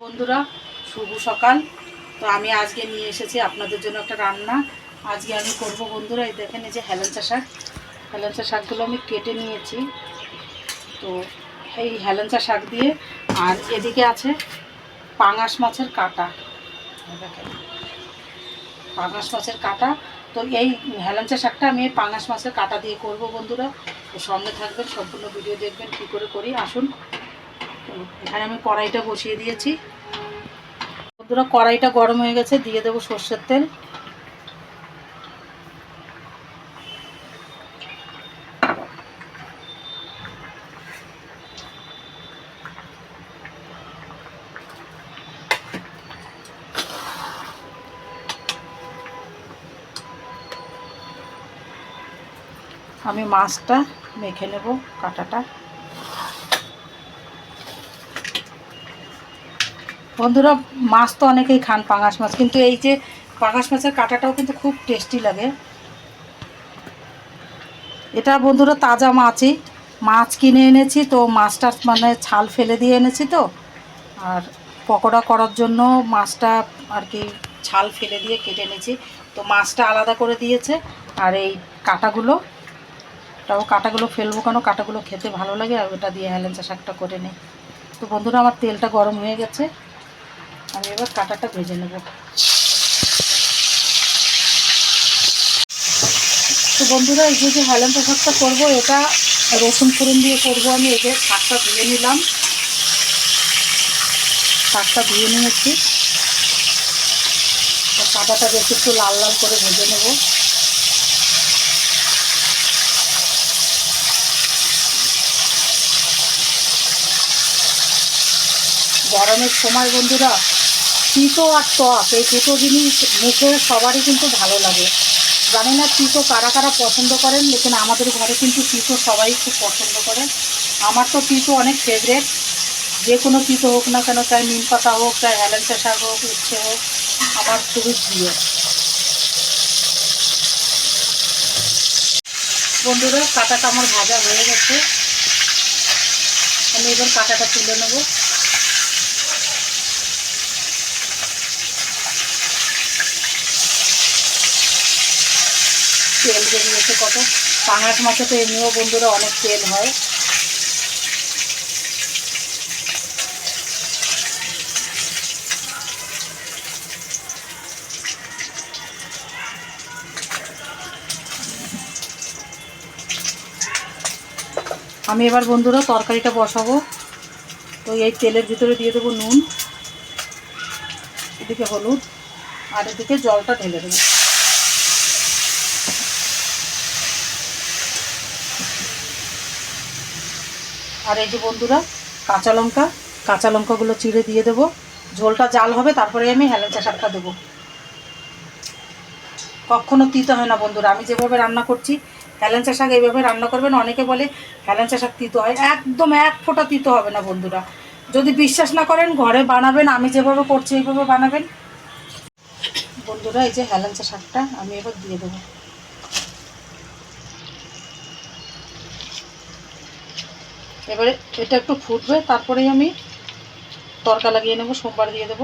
বন্ধুরা, শুভ সকাল। তো আমি আজকে নিয়ে এসেছি আপনাদের জন্য একটা রান্না। আজকে আমি করব বন্ধুরা, এই দেখেন এই যে হেলেঞ্চা শাক। হেলেঞ্চা শাকগুলো আমি কেটে নিয়েছি। তো এই হেলেঞ্চা শাক দিয়ে, আর এদিকে আছে পাঙাশ মাছের কাটা। দেখেন, পাঙাশ মাছের কাটা। তো এই হেলেঞ্চা শাকটা আমি পাঙাশ মাছের কাটা দিয়ে করব বন্ধুরা। তো সঙ্গে থাকবেন, সম্পূর্ণ ভিডিও দেখবেন, কী করে করি, আসুন। এখানে আমি কড়াইটা বসিয়ে দিয়েছি। বন্ধুরা, কড়াইটা গরম হয়ে গেছে, দিয়ে দেবো সর্ষের তেল। আমি মাছটা মেখে নেব, কাটাটা। বন্ধুরা, মাছ তো অনেকেই খান, পাঙাশ মাছ, কিন্তু এই যে পাঙাশ মাছের কাঁটাটাও কিন্তু খুব টেস্টি লাগে। এটা বন্ধুরা তাজা মাছই। মাছ কিনে এনেছি তো, মাছটা মানে ছাল ফেলে দিয়ে এনেছি তো। আর পকোড়া করার জন্য মাছটা আর কি ছাল ফেলে দিয়ে কেটে এনেছি। তো মাছটা আলাদা করে দিয়েছে, আর এই কাঁটাগুলো, তাও কাঁটাগুলো ফেলব কেন? কাঁটাগুলো খেতে ভালো লাগে, আর ওটা দিয়ে হেলেঞ্চা শাকটা করে নিই। তো বন্ধুরা, আমার তেলটা গরম হয়ে গেছে। আমি এবার কাঁটাটা ভেজে নেব। তো বন্ধুরা, এই যে যে হেলেঞ্চা শাকটা করব, এটা রসুন ফোড়ন দিয়ে করব আমি। এই যে শাকটা ধুয়ে নিলাম। শাকটা ধুয়ে নিয়েছি। কাঁটাটা বেশি একটু লাল লাল করে ভেজে নেব। গরমের সময় বন্ধুরা তিতো আর টক এই দুটো জিনিস মুখে সবারই কিন্তু ভালো লাগে। জানি না তিতো কারা কারা পছন্দ করেন, লেকিন আমাদের ঘরে কিন্তু তিতো সবাই খুব পছন্দ করে। আমার তো তিতো অনেক ফেভারেট যে কোনো তিতো হোক না কেন, চাই নিম পাতা হোক, চাই হেলেঞ্চা শাক হোক, উচ্ছে হোক, আমার খুবই প্রিয়। বন্ধুরা, কাঁটাটা আমার ভাজা হয়ে গেছে। আমি এবার কাঁটাটা তুলে নেব। বেরিয়েছে কত? পাঙাশ মাছে তো এমনিও বন্ধুরা অনেক তেল হয়। আমি এবার বন্ধুরা তরকারিটা বসাবো। তো এই তেলের ভিতরে দিয়ে দেবো নুন, এদিকে হলুদ, আর এদিকে জলটা ঢেলে দেবো। আর এই যে বন্ধুরা, কাঁচা লঙ্কা, কাঁচা লঙ্কাগুলো চিড়ে দিয়ে দেবো। ঝোলটা জাল হবে, তারপরে আমি হেলেঞ্চা শাকটা দেবো। কখনো তিতে হয় না বন্ধুরা, আমি যেভাবে রান্না করছি হেলেঞ্চা শাক এইভাবে রান্না করবেন, অনেকে বলে হেলেঞ্চা শাক তিতো হয়। একদম এক ফোঁটা তিতো হবে না বন্ধুরা। যদি বিশ্বাস না করেন, ঘরে বানাবেন, আমি যেভাবে করছি, এইভাবে বানাবেন। বন্ধুরা, এই যে হেলেঞ্চা শাকটা আমি এবার দিয়ে দেবো। এবারে এটা একটু ফুটবে, তারপরেই আমি তরকা লাগিয়ে নেব, সোমবার দিয়ে দেব।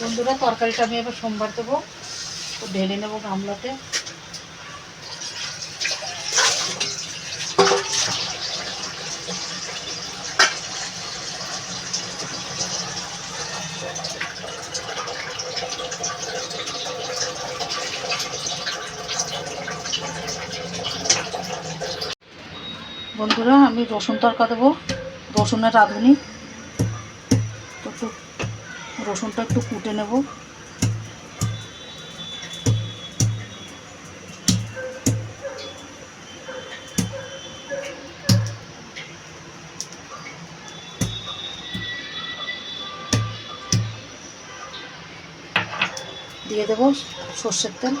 বন্ধুরা, তরকারিটা আমি এবার সোমবার দেবো। ঢেলে নেব গামলাতে। বন্ধুরা, আমি রসুন তরকা দেবো। রসুনের রাঁধুনি। তো একটু রসুনটা একটু কুটে নেব। দিয়ে দেবো সর্ষের তেল।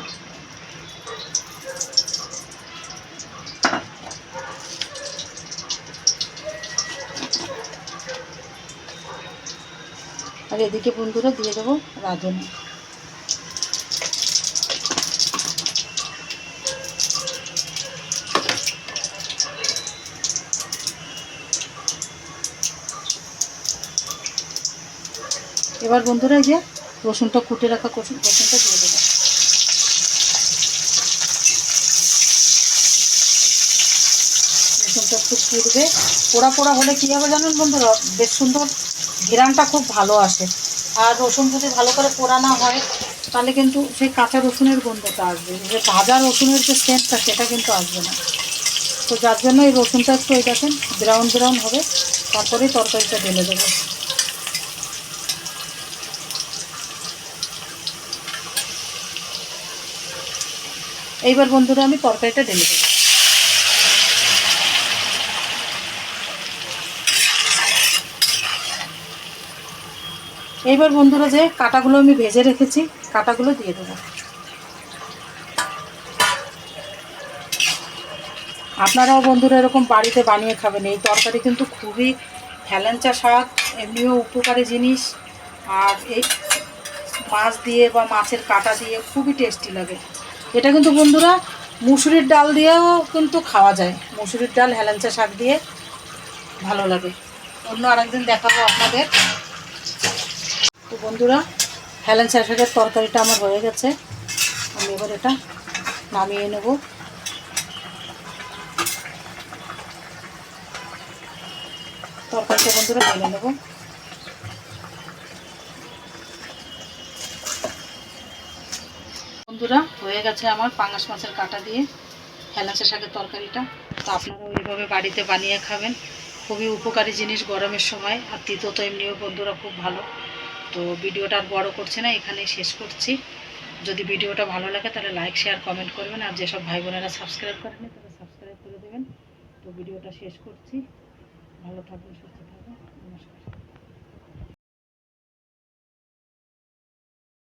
আর এদিকে বন্ধুরা দিয়ে দেবো রাঁধুনি এবার বন্ধুরা যে রসুনটা কুটে রাখা রসুনটা দিয়ে দেবো। রসুনটা একটু কুটবে পোড়া পোড়া হলে কী হবে জানেন বন্ধুরা? বেশ সুন্দর ঘেরানটা খুব ভালো আসে। আর রসুন যদি ভালো করে পোড়ানো হয়, তাহলে কিন্তু সেই কাঁচা রসুনের গন্ধটা আসবে। যে ভাজা রসুনের যে সেন্টটা সেটা কিন্তু আসবে না। তো যার জন্য এই রসুনটা একটু এই দেখেন ব্রাউন ব্রাউন হবে। তারপরেই তরকারিটা ঢেলে দেবো। এইবার বন্ধুরা আমি তরকারিটা ঢেলে দেবো। এইবার বন্ধুরা যে কাটাগুলো আমি ভেজে রেখেছি, কাটাগুলো দিয়ে দেবো। আপনারাও বন্ধুরা এরকম বাড়িতে বানিয়ে খাবেন। এই তরকারি কিন্তু খুবই হেলেঞ্চা শাক এমনিও উপকারী জিনিস। আর এই মাছ দিয়ে বা মাছের কাটা দিয়ে খুবই টেস্টি লাগে। এটা কিন্তু বন্ধুরা মুসুরির ডাল দিয়েও কিন্তু খাওয়া যায়। মুসুরির ডাল হেলেঞ্চা শাক দিয়ে ভালো লাগে। অন্য আরেকদিন দেখাবো আপনাদের। তো বন্ধুরা হেলেঞ্চা শাকের তরকারিটা আমার হয়ে গেছে। আমি এবার এটা নামিয়ে নেব। তরকারিটা বন্ধুরা ঢেলে নেব। বন্ধুরা, হয়ে গেছে আমার পাঙাশ মাছের কাটা দিয়ে হেলাচা শাকের তরকারিটা। তো আপনারাও এইভাবে বাড়িতে বানিয়ে খাবেন। খুবই উপকারী জিনিস গরমের সময়, আর তিতো তো এমনিও বন্ধুরা খুব ভালো। তো ভিডিওটা আর বড় করছে না, এখানেই শেষ করছি। যদি ভিডিওটা ভালো লাগে তাহলে লাইক শেয়ার কমেন্ট করবেন, আর যেসব ভাই বোনেরা সাবস্ক্রাইব করেনি তারা সাবস্ক্রাইব করে দেবেন। তো ভিডিওটা শেষ করছি। ভালো থাকবেন, সুস্থ